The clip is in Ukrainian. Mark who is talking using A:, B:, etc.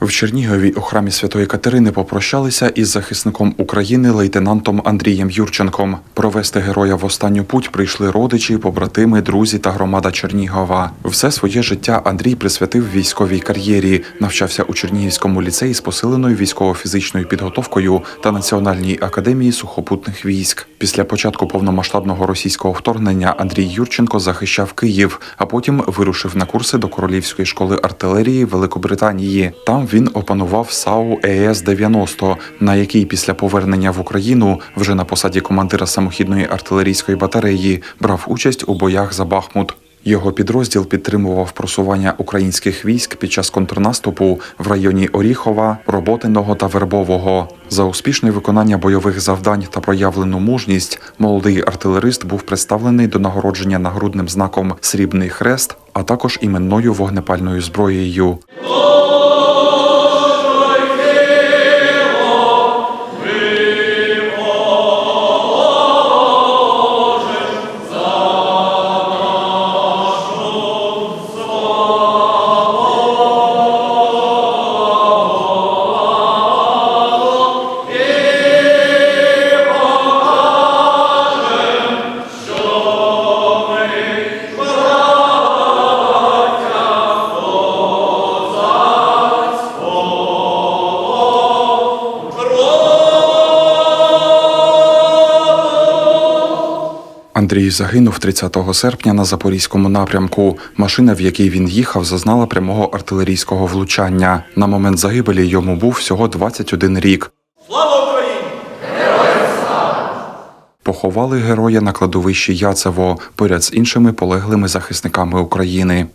A: В Чернігові у храмі Святої Катерини попрощалися із захисником України лейтенантом Андрієм Юрченком. Провести героя в останню путь прийшли родичі, побратими, друзі та громада Чернігова. Все своє життя Андрій присвятив військовій кар'єрі, навчався у Чернігівському ліцеї з посиленою військово-фізичною підготовкою та Національній академії сухопутних військ. Після початку повномасштабного російського вторгнення Андрій Юрченко захищав Київ, а потім вирушив на курси до Королівської школи артилерії Великобританії. Там він опанував САУ ЕС-90, на якій після повернення в Україну вже на посаді командира самохідної артилерійської батареї брав участь у боях за Бахмут. Його підрозділ підтримував просування українських військ під час контрнаступу в районі Оріхова, Роботиного та Вербового. За успішне виконання бойових завдань та проявлену мужність молодий артилерист був представлений до нагородження нагрудним знаком Срібний хрест, а також іменною вогнепальною зброєю. Андрій загинув 30 серпня на запорізькому напрямку. Машина, в якій він їхав, зазнала прямого артилерійського влучання. На момент загибелі йому був всього 21 рік.
B: Слава Україні!
A: Поховали героя на кладовищі Яцево поряд з іншими полеглими захисниками України.